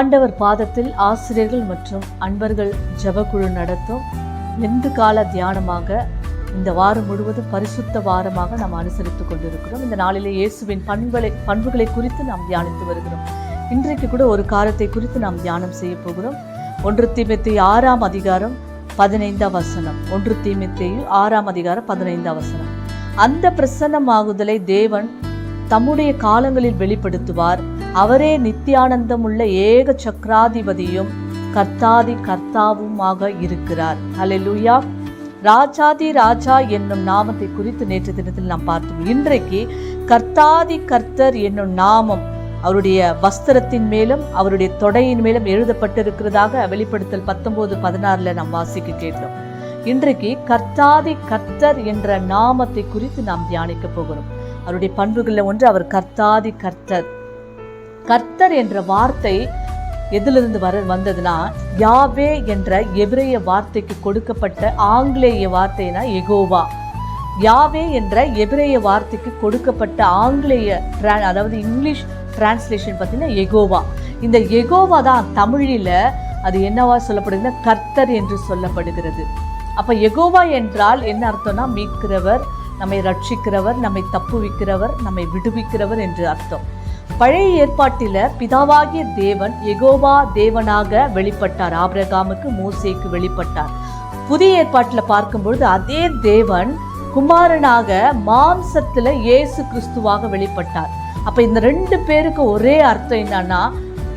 ஆண்டவர் பாதத்தில் ஆசிரியர்கள் மற்றும் அன்பர்கள் ஜபக்குழு நடத்தும் எந்த கால தியானமாக இந்த வாரம் முழுவதும் பரிசுத்த வாரமாக நாம் அனுசரித்துக் கொண்டிருக்கிறோம். இந்த நாளிலே இயேசுவின் பண்புகளை பண்புகளை குறித்து நாம் தியானித்து வருகிறோம். இன்றைக்கு கூட ஒரு காலத்தை குறித்து நாம் தியானம் செய்ய போகிறோம். ஒன்று தீமத்தை ஆறாம் அதிகாரம் பதினைந்தாம் வசனம். ஒன்று தீமத்தையும் ஆறாம் அதிகாரம் பதினைந்தாம் வசனம். அந்த பிரசன்னமாகுதலை தேவன் தம்முடைய காலங்களில் வெளிப்படுத்துவார். அவரே நித்தியானந்தம் உள்ள ஏக சக்கராதிபதியும் கர்த்தாதி கர்த்தாவுமாக இருக்கிறார். ஹalleluya. ராஜாதி ராஜா என்னும் நாமத்தை குறித்து நேற்று தினத்தில் நாம் பார்த்தோம். இன்றைக்கு கர்த்தாதி கர்த்தர் என்னும் நாமம் அவருடைய வஸ்திரத்தின் மேலும் அவருடைய தொடையின் மேலும் எழுதப்பட்டிருக்கிறதாக வெளிப்படுத்தல் பத்தொன்பது பதினாறுல நாம் வாசிக்க கேட்டோம். இன்றைக்கு கர்த்தாதி கர்த்தர் என்ற நாமத்தை குறித்து நாம் தியானிக்க போகிறோம். அவருடைய பண்புகளில் ஒன்று அவர் கர்த்தாதி கர்த்தர். கர்த்தர் என்ற வார்த்தை எதிலிருந்து வர வந்ததுன்னா யாவே என்ற எபிரேய வார்த்தைக்கு கொடுக்கப்பட்ட ஆங்கிலேய வார்த்தைனா எகோவா யாவே என்ற எபிரேய வார்த்தைக்கு கொடுக்கப்பட்ட ஆங்கிலேய அதாவது இங்கிலீஷ் டிரான்ஸ்லேஷன் பார்த்தீங்கன்னா எகோவா இந்த எகோவா தான் தமிழில் அது என்னவா சொல்லப்படுதுன்னா கர்த்தர் என்று சொல்லப்படுகிறது. அப்போ எகோவா என்றால் என்ன அர்த்தம்னா மீட்கிறவர் நம்மை ரட்சிக்கிறவர் நம்மை தப்புவிக்கிறவர் நம்மை விடுவிக்கிறவர் என்று அர்த்தம். பழைய ஏற்பாட்டில பிதாவாகிய தேவன் எகோவா தேவனாக வெளிப்பட்டார். ஆபிரகாமுக்கு மோசேக்கு வெளிப்பட்டார். புதிய ஏற்பாட்டில் பார்க்கும்பொழுது அதே தேவன் குமாரனாக மாம்சத்துல இயேசு கிறிஸ்துவாக வெளிப்பட்டார். அப்ப இந்த ரெண்டு பேருக்கு ஒரே அர்த்தம் என்னன்னா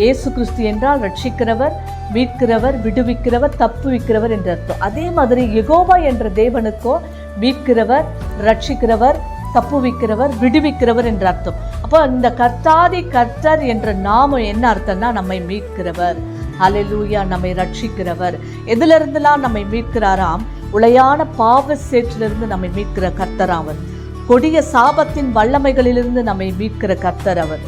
இயேசு கிறிஸ்து என்றால் ரட்சிக்கிறவர் மீட்கிறவர் விடுவிக்கிறவர் தப்புவிக்கிறவர் என்ற அர்த்தம். அதே மாதிரி எகோவா என்ற தேவனுக்கோ மீட்கிறவர் ரட்சிக்கிறவர் தப்புவிக்கிறவர் விடுவிக்கிறவர் என்ற அர்த்தம். அப்போ இந்த கர்த்தாதி கர்த்தர் என்ற நாமம் என்ன அர்த்தம்னா நம்மை மீட்கிறவர். ஹalleluya நம்மை ரட்சிக்கிறவர். எதிலிருந்துலாம் நம்மை மீட்கிறாராம்? உளையான பாவ சேற்றிலிருந்து நம்மை மீட்கிற கர்த்தர் அவர். கொடிய சாபத்தின் வல்லமைகளிலிருந்து நம்மை மீட்கிற கர்த்தர் அவர்.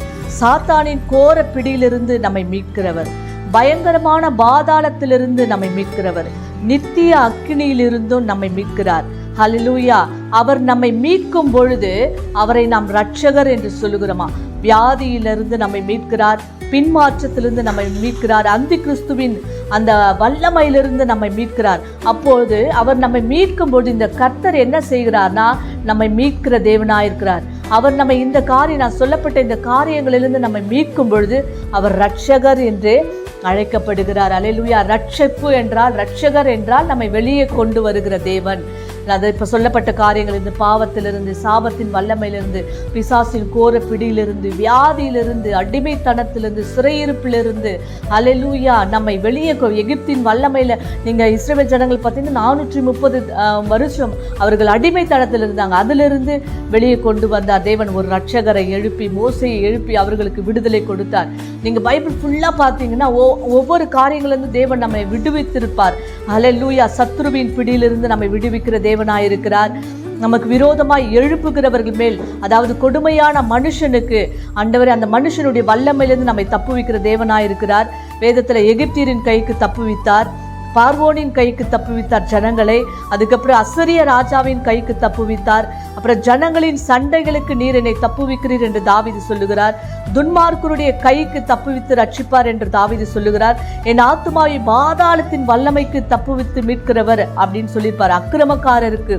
சாத்தானின் கோர பிடியிலிருந்து நம்மை மீட்கிறவர். பயங்கரமான பாதாளத்திலிருந்து நம்மை மீட்கிறவர். நித்திய அக்கினியிலிருந்தும் நம்மை மீட்கிறார். ஹலிலூயா அவர் நம்மை மீட்கும் பொழுது அவரை நாம் ரட்சகர் என்று சொல்லுகிறோமா? வியாதியிலிருந்து நம்மை மீட்கிறார் பின்மாற்றத்திலிருந்து நம்மை மீட்கிறார் அந்தி கிறிஸ்துவின் அந்த வல்லமையிலிருந்து நம்மை மீட்கிறார். அப்பொழுது அவர் நம்மை மீட்கும் பொழுது இந்த கர்த்தர் என்ன செய்கிறார்னா நம்மை மீட்கிற தேவனாயிருக்கிறார் அவர் நம்மை இந்த காரியம் நான் சொல்லப்பட்ட இந்த காரியங்களிலிருந்து நம்மை மீட்கும் பொழுது அவர் ரட்சகர் என்று அழைக்கப்படுகிறார். அலையிலுயா ரட்சிப்பு என்றால் ரட்சகர் என்றால் நம்மை வெளியே கொண்டு வருகிற தேவன். அது இப்போ சொல்லப்பட்ட காரியங்கள் பாவத்திலிருந்து சாபத்தின் வல்லமையிலிருந்து பிசாசின் கோர பிடியிலிருந்து வியாதியிலிருந்து அடிமைத்தனத்திலிருந்து சிறையிருப்பிலிருந்து. அலையிலூயா நம்மை வெளியே எகிப்தின் வல்லமையில் நீங்கள் இஸ்ரேல் ஜனங்கள் பார்த்தீங்கன்னா நானூற்றி முப்பது வருஷம் அவர்கள் அடிமைத்தனத்தில் இருந்தாங்க அதிலிருந்து வெளியே கொண்டு வந்தார். தேவன் ஒரு ரட்சகரை எழுப்பி மோசையை எழுப்பி அவர்களுக்கு விடுதலை கொடுத்தார். நீங்கள் பைபிள் ஃபுல்லாக பார்த்தீங்கன்னா ஒவ்வொரு காரியங்களிலிருந்து தேவன் நம்மை விடுவித்திருப்பார். அலல்லூயா சத்ருவின் பிடியிலிருந்து நம்மை விடுவிக்கிற தேவனாயிருக்கிறார் நமக்கு விரோதமாய் எழுப்புகிறவர்கள் மேல் அதாவது கொடுமையான மனுஷனுக்கு ஆண்டவர் அந்த மனுஷனுடைய வல்லமையிலிருந்து நம்மை தப்புவிக்கிற தேவனாயிருக்கிறார் வேதத்தில் எகிப்தியரின் கைக்கு தப்புவித்தார். பார்வோனின் கைக்கு தப்புவித்தார் ஜனங்களை. அதுக்கப்புறம் அசரிய ராஜாவின் கைக்கு தப்புவித்தார். அப்புறம் ஜனங்களின் சண்டைகளுக்கு நீர் என்னை தப்புவிக்கிறீர் என்று தாவிது சொல்லுகிறார். துன்மார்க்கருடைய கைக்கு தப்புவித்து ரட்சிப்பார் என்று தாவிது சொல்லுகிறார். என் ஆத்துமாவை பாதாளத்தின் வல்லமைக்கு தப்புவித்து மீட்கிறவர் அப்படின்னு சொல்லியிருப்பார். அக்கிரமக்காரருக்கு.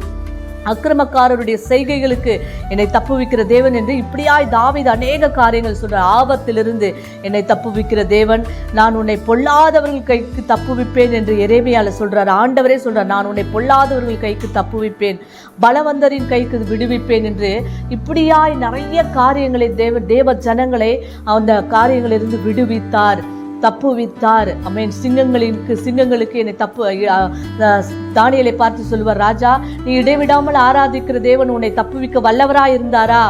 அக்கிரமக்காரருடைய செய்கைகளுக்கு என்னை தப்புவிக்கிற தேவன் என்று இப்படியாய் தாவித அநேக காரியங்கள் சொல்கிற ஆபத்திலிருந்து என்னை தப்புவிக்கிற தேவன் நான் உன்னை பொல்லாதவர்கள் கைக்கு தப்புவிப்பேன் என்று எறைமையால் சொல்கிறார் ஆண்டவரே சொல்கிறார் நான் உன்னை பொல்லாதவர்கள் கைக்கு தப்புவிப்பேன் பலவந்தரின் கைக்கு விடுவிப்பேன் என்று இப்படியாய் நிறைய காரியங்களை தேவ தேவ ஜனங்களை அந்த காரியங்களிலிருந்து விடுவித்தார். தப்புவித்தார் அமேன் சிங்கங்களுக்கு சிங்கங்களுக்கு என்னை தப்பு தானியலை பார்த்து சொல்லுவார் ராஜா நீ இடைவிடாமல் ஆராதிக்கிற தேவன் உன்னை தப்புவிக்க வல்லவராய் இருந்தாரா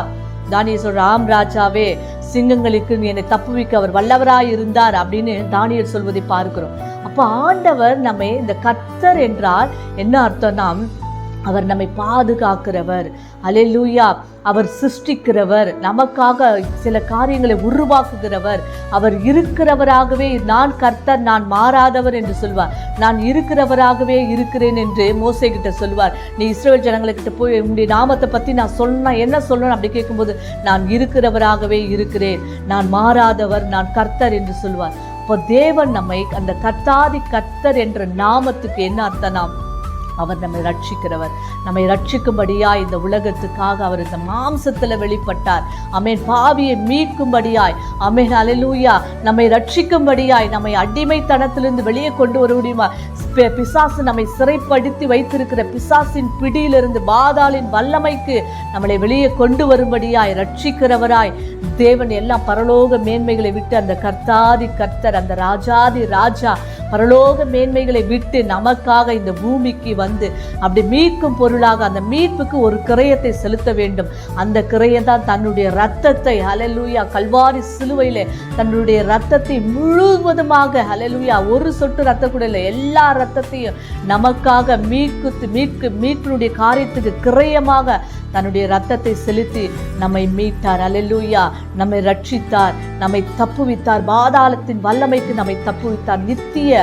தானியல் சொல்ற ஆம் ராஜாவே சிங்கங்களுக்கு நீ என்னை தப்புவிக்க அவர் வல்லவராய் இருந்தார் அப்படின்னு தானியல் சொல்வதை பார்க்கிறோம். அப்போ ஆண்டவர் நம்மை இந்த கர்த்தர் என்றால் என்ன அர்த்தம்னா அவர் நம்மை பாதுகாக்கிறவர். அலெலூயா அவர் சிருஷ்டிக்கிறவர். நமக்காக சில காரியங்களை உருவாக்குகிறவர். அவர் இருக்கிறவராகவே நான் கர்த்தர் நான் மாறாதவர் என்று சொல்வார். நான் இருக்கிறவராகவே இருக்கிறேன் என்று மோசை கிட்ட சொல்வார். நீ இஸ்ரேல் ஜனங்கள்கிட்ட போய் உன்னுடைய நாமத்தை பற்றி நான் சொன்னால் என்ன சொல்லணும் அப்படி கேட்கும்போது நான் இருக்கிறவராகவே இருக்கிறேன். நான் மாறாதவர் நான் கர்த்தர் என்று சொல்வார். இப்போ தேவன் நம்மை அந்த கத்தாதி கர்த்தர் என்ற நாமத்துக்கு என்ன அர்த்தம்? அவர் நம்மை ரட்சிக்கிறவர். நம்மை ரட்சிக்கும்படியாய் இந்த உலகத்துக்காக அவர் இந்த மாம்சத்தில் வெளிப்பட்டார். அமேன். பாவியை மீட்கும்படியாய். அமேன். அலலூயா நம்மை ரட்சிக்கும்படியாய் நம்மை அடிமைத்தனத்திலிருந்து வெளியே கொண்டு வர முடியுமா? பிசாசு நம்மை சிறைப்படுத்தி வைத்திருக்கிற பிசாசின் பிடியிலிருந்து பாதாளின் வல்லமைக்கு நம்மளை வெளியே கொண்டு வரும்படியாய் ரட்சிக்கிறவராய். தேவன் எல்லாம் பரலோக மேன்மைகளை விட்டு அந்த கர்த்தாதி கர்த்தர் அந்த ராஜாதி ராஜா பரலோக மேன்மைகளை விட்டு நமக்காக இந்த பூமிக்கு வந்து அப்படி மீட்கும் பொருளாக அந்த மீட்புக்கு ஒரு கிரயத்தை செலுத்த வேண்டும். அந்த கிரயம் தான் தன்னுடைய ரத்தத்தை ஹலலூயா கல்வாரி சிலுவையிலே தன்னுடைய ரத்தத்தை முழுவதுமாக ஹலலூயா ஒரு சொட்டு ரத்தம் கூட இல்லை எல்லா ரத்தத்தையும் நமக்காக மீட்குத்து மீட்கு மீட்பினுடைய காரியத்துக்கு கிரயமாக தன்னுடைய ரத்தத்தை செலுத்தி நம்மை மீட்டார். அலலூயா நம்மை ரட்சித்தார் நம்மை தப்புவித்தார். பாதாளத்தின் வல்லமைக்கு நம்மை தப்புவித்தார். நித்திய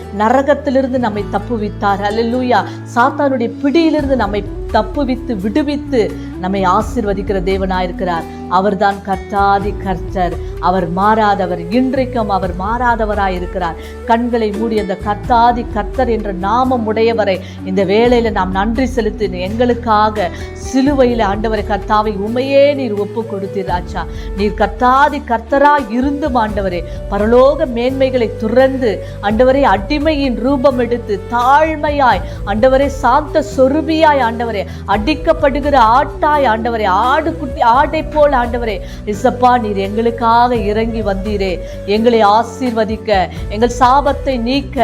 நரகத்திலிருந்து நம்மை தப்புவித்தார். அல்லூயா சாத்தானுடைய பிடியிலிருந்து நம்மை தப்புவித்து விடுவித்து நம்மை ஆசிர்வதிக்கிற தேவனாயிருக்கிறார். அவர்தான் கர்த்தாதி கர்த்தர். அவர் மாறாதவர் இன்றைக்கும் அவர் மாறாதவராய் இருக்கிறார் கண்களை மூடி அந்த கர்த்தாதி கர்த்தர் என்ற நாமம் உடையவரை இந்த வேளையில் நாம் நன்றி செலுத்தி எங்களுக்காக சிலுவையில் ஆண்டவரை கர்த்தாவை உமையே நீர் ஒப்பு கொடுத்தீர் ஆச்சா நீர் கர்த்தாதி கர்த்தராய் இருந்தும் ஆண்டவரே பரலோக மேன்மைகளை துறந்து ஆண்டவரே அடிமையின் ரூபம் எடுத்து தாழ்மையாய் ஆண்டவரே சாந்த சொருபியாய் ஆண்டவரே அடிக்கப்படுகிற ஆட்டாய் ஆண்டவரே ஆடு குட்டி ஆடை போல் ஆண்டவரே இசப்பா நீர் எங்களுக்காக இறங்கி வந்தீரே. எங்களை ஆசீர்வதிக்க எங்கள் சாபத்தை நீக்க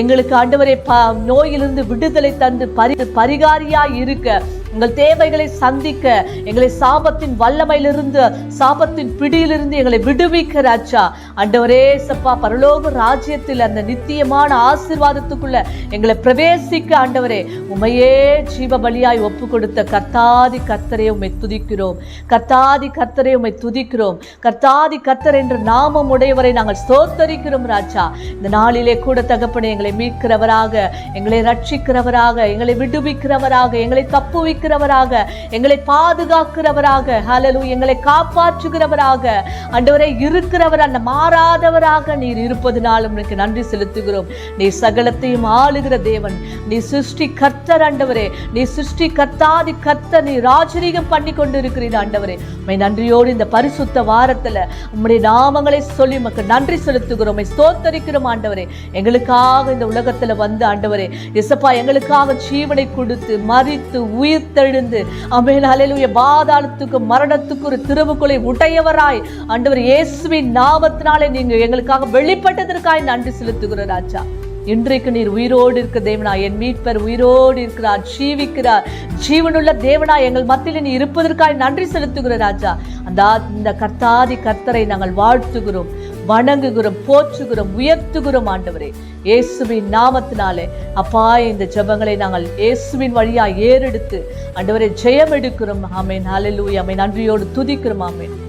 எங்களுக்கு ஆண்டவரே ப நோயிலிருந்து விடுதலை தந்து பரி பரிகாரியாய் இருக்க எங்கள் தேவைகளை சந்திக்க எங்களை சாபத்தின் வல்லமையிலிருந்து சாபத்தின் பிடியிலிருந்து எங்களை விடுவிக்க அச்சா அண்டவரே சப்பா பரலோக ராஜ்யத்தில் அந்த நித்தியமான ஆசீர்வாதத்துக்குள்ள எங்களை பிரவேசிக்க ஆண்டவரே உமையே ஜீவ பலியாய் ஒப்பு கொடுத்த கர்த்தாதி கர்த்தரே உம்மை துதிக்கிறோம். கர்த்தாதி கர்த்தரே உம்மை துதிக்கிறோம். கர்த்தாதி கர்த்தர் என்ற நாமம் உடையவரை நாங்கள் சோத்தரிக்கிறோம் ராஜா. இந்த நாளிலே கூட தகப்பனே எங்களை மீட்கிறவராக எங்களை ரட்சிக்கிறவராக எங்களை விடுவிக்கிறவராக எங்களை இருக்கிறவராக எங்களை பாதுகாக்கிறவராக ஹலலு எங்களை காப்பாற்றுகிறவராக அண்டவரை இருக்கிறவர் அந்த மாறாதவராக நீர் இருப்பதினாலும் உனக்கு நன்றி செலுத்துகிறோம். நீ சகலத்தையும் ஆளுகிற தேவன். நீ சிருஷ்டி கர்த்தர் ஆண்டவரே. நீ சிருஷ்டி கர்த்தாதி கர்த்தர் நீ ராஜரீகம் பண்ணி கொண்டு இருக்கிறீர் ஆண்டவரே. உண்மை நன்றியோடு இந்த பரிசுத்த வாரத்துல உம்முடைய நாமங்களை சொல்லி உமக்கு நன்றி செலுத்துகிறோம். ஸ்தோத்தரிக்கிறோம் ஆண்டவரே. எங்களுக்காக இந்த உலகத்துல வந்து ஆண்டவரே இசப்பா எங்களுக்காக ஜீவனை கொடுத்து மறித்து உயிர் அமேன் அலையிலுய பாதாளத்துக்கு மரணத்துக்கு ஒரு திருவுக்குலை உடையவராய். ஆண்டவர் இயேசுவின் நாமத்தினாலே நீங்க எங்களுக்காக வெளிப்பட்டதற்காய் நன்றி செலுத்துகிற ராஜா. இன்றைக்கு நீர் உயிரோடு இருக்க தேவனா என் மீட்பர் உயிரோடு இருக்கிறார் ஜீவிக்கிறார். ஜீவனுள்ள தேவனா எங்கள் மத்தியில் நீ இருப்பதற்காய் நன்றி செலுத்துகிற ராஜா. அந்த இந்த கர்த்தாதி கர்த்தரை நாங்கள் வாழ்த்துகிறோம். வணங்குகிறோம் போற்றுகிறோம் உயர்த்துகிறோம் ஆண்டவரே. இயேசுவின் நாமத்தினாலே அப்பா இந்த ஜெபங்களை நாங்கள் இயேசுவின் வழியாக ஏறெடுத்து ஆண்டவரை ஜெயம் எடுக்கிறோம் ஆமேன். அலலூய் அமை நன்றியோடு துதிக்கிறோம். ஆமேன்.